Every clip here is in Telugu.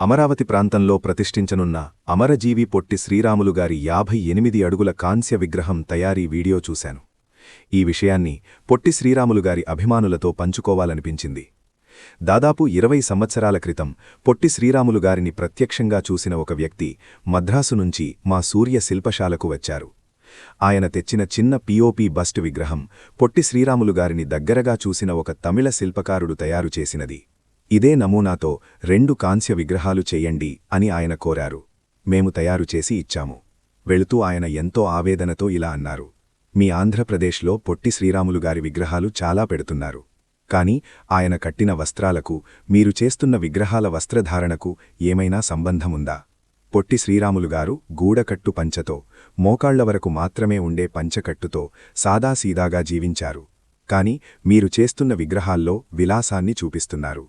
అమరావతి ప్రాంతంలో ప్రతిష్ఠించనున్న అమరజీవి పొట్టి శ్రీరాములు గారి యాభై ఎనిమిది అడుగుల కాంస్య విగ్రహం తయారీ వీడియో చూశాను. ఈ విషయాన్ని పొట్టి శ్రీరాములు గారి అభిమానులతో పంచుకోవాలనిపించింది. దాదాపు ఇరవై సంవత్సరాల క్రితం పొట్టి శ్రీరాములు గారిని ప్రత్యక్షంగా చూసిన ఒక వ్యక్తి మద్రాసు నుంచి మా సూర్య శిల్పశాలకు వచ్చారు. ఆయన తెచ్చిన చిన్న పిఓపి బస్ట్ విగ్రహం పొట్టి శ్రీరాములు గారిని దగ్గరగా చూసిన ఒక తమిళ శిల్పకారుడు తయారు చేసినది. ఇదే నమూనాతో రెండు కాంస్య విగ్రహాలు చెయ్యండి అని ఆయన కోరారు. మేము తయారు చేసి ఇచ్చాము. వెళుతూ ఆయన ఎంతో ఆవేదనతో ఇలా అన్నారు. మీ ఆంధ్రప్రదేశ్లో పొట్టి శ్రీరాములు గారి విగ్రహాలు చాలా పెడుతున్నారు. కాని ఆయన కట్టిన వస్త్రాలకు మీరు చేస్తున్న విగ్రహాల వస్త్రధారణకు ఏమైనా సంబంధముందా? పొట్టి శ్రీరాములుగారు గూడకట్టు పంచతో మోకాళ్ళ వరకు మాత్రమే ఉండే పంచకట్టుతో సాదాసీదాగా జీవించారు. కాని మీరు చేస్తున్న విగ్రహాల్లో విలాసాన్ని చూపిస్తున్నారు.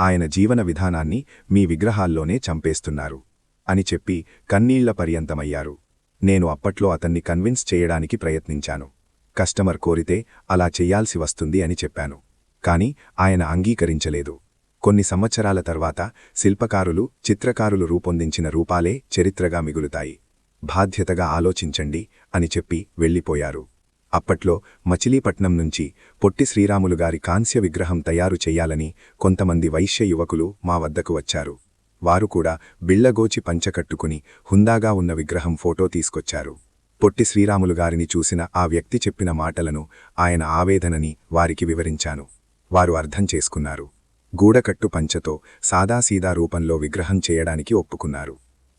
ఆయన జీవన విధానాన్ని మీ విగ్రహాల్లోనే చంపేస్తున్నారు అని చెప్పి కన్నీళ్ళ పర్యంతమయ్యారు. నేను అప్పట్లో అతన్ని కన్విన్స్ చేయడానికి ప్రయత్నించాను. కస్టమర్ కోరితే అలా చెయ్యాల్సి వస్తుంది అని చెప్పాను. కాని ఆయన అంగీకరించలేదు. కొన్ని సంవత్సరాల తర్వాత శిల్పకారులు చిత్రకారులు రూపొందించిన రూపాలే చరిత్రగా మిగులుతాయి. బాధ్యతగా ఆలోచించండి అని చెప్పి వెళ్ళిపోయారు. అప్పట్లో మచిలీపట్నం నుంచి పొట్టి శ్రీరాములు గారి కాంస్య విగ్రహం తయారు చెయ్యాలని కొంతమంది వైశ్య యువకులు మా వద్దకు వచ్చారు. వారు కూడా బిళ్ళగోచి పంచకట్టుకుని హుందాగా ఉన్న విగ్రహం ఫోటో తీసుకొచ్చారు. పొట్టి శ్రీరాములు గారిని చూసిన ఆ వ్యక్తి చెప్పిన మాటలను ఆయన ఆవేదనని వారికి వివరించాను. వారు అర్థం చేసుకున్నారు. గూడకట్టు పంచతో సాదాసీదా రూపంలో విగ్రహం చేయడానికి ఒప్పుకున్నారు.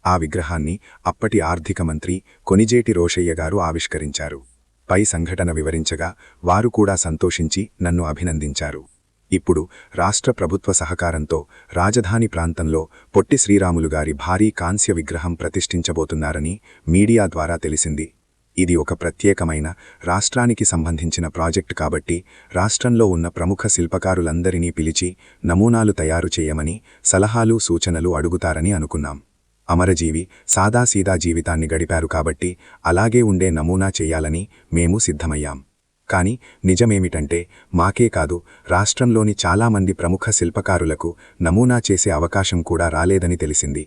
ఆ విగ్రహాన్ని అప్పటి ఆర్థిక మంత్రి కొనిజేటి రోషయ్య గారు ఆవిష్కరించారు. పై సంఘటన వివరించగా వారు కూడా సంతోషించి నన్ను అభినందించారు. ఇప్పుడు రాష్ట్ర ప్రభుత్వ సహకారంతో రాజధాని ప్రాంతంలో పొట్టి శ్రీరాములు గారి భారీ కాంస్య విగ్రహం ప్రతిష్ఠించబోతున్నారని మీడియా ద్వారా తెలిసింది. ఇది ఒక ప్రత్యేకమైన రాష్ట్రానికి సంబంధించిన ప్రాజెక్ట్ కాబట్టి రాష్ట్రంలో ఉన్న ప్రముఖ శిల్పకారులందరినీ పిలిచి నమూనాలు తయారు చేయమని సలహాలు సూచనలు అడుగుతారని అనుకున్నాం. అమరజీవి సాదాసీదా జీవితాన్ని గడిపారు కాబట్టి అలాగే ఉండే నమూనా చెయ్యాలని మేము సిద్ధమయ్యాం. కాని నిజమేమిటంటే మాకే కాదు రాష్ట్రంలోని చాలామంది ప్రముఖ శిల్పకారులకు నమూనా చేసే అవకాశం కూడా రాలేదని తెలిసింది.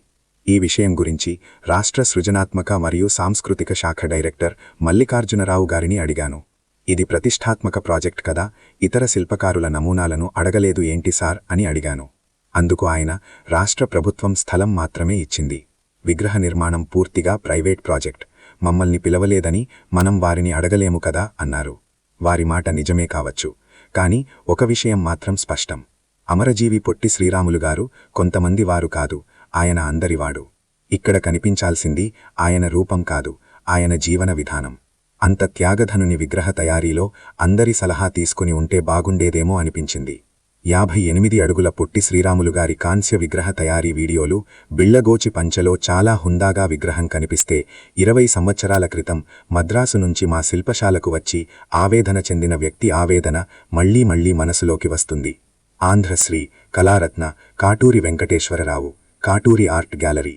ఈ విషయం గురించి రాష్ట్ర సృజనాత్మక మరియు సాంస్కృతిక శాఖ డైరెక్టర్ మల్లికార్జునరావు గారిని అడిగాను. ఇది ప్రతిష్టాత్మక ప్రాజెక్ట్ కదా ఇతర శిల్పకారుల నమూనాలను అడగలేదు ఏంటి సార్ అని అడిగాను. అందుకు ఆయన రాష్ట్ర ప్రభుత్వం స్థలం మాత్రమే ఇచ్చింది. విగ్రహ నిర్మాణం పూర్తిగా ప్రైవేట్ ప్రాజెక్ట్. మమ్మల్ని పిలవలేదని మనం వారిని అడగలేము కదా అన్నారు. వారి మాట నిజమే కావచ్చు. కాని ఒక విషయం మాత్రం స్పష్టం. అమరజీవి పొట్టి శ్రీరాములు గారు కొంతమంది వారు కాదు. ఆయన అందరివాడు. ఇక్కడ కనిపించాల్సింది ఆయన రూపం కాదు ఆయన జీవన విధానం. అంత త్యాగధనుని విగ్రహ తయారీలో అందరి సలహా తీసుకుని ఉంటే బాగుండేదేమో అనిపించింది. యాభై ఎనిమిది అడుగుల పొట్టి శ్రీరాములు గారి కాంస్య విగ్రహ తయారీ వీడియోలు బిళ్ళగోచి పంచలో చాలా హుందాగా విగ్రహం కనిపిస్తే ఇరవై సంవత్సరాల క్రితం మద్రాసు నుంచి మా శిల్పశాలకు వచ్చి ఆవేదన చెందిన వ్యక్తి ఆవేదన మళ్ళీ మళ్ళీ మనసులోకి వస్తుంది. Andhrasri Kalaratna Katuri Venkateswararao Katuri art gallery.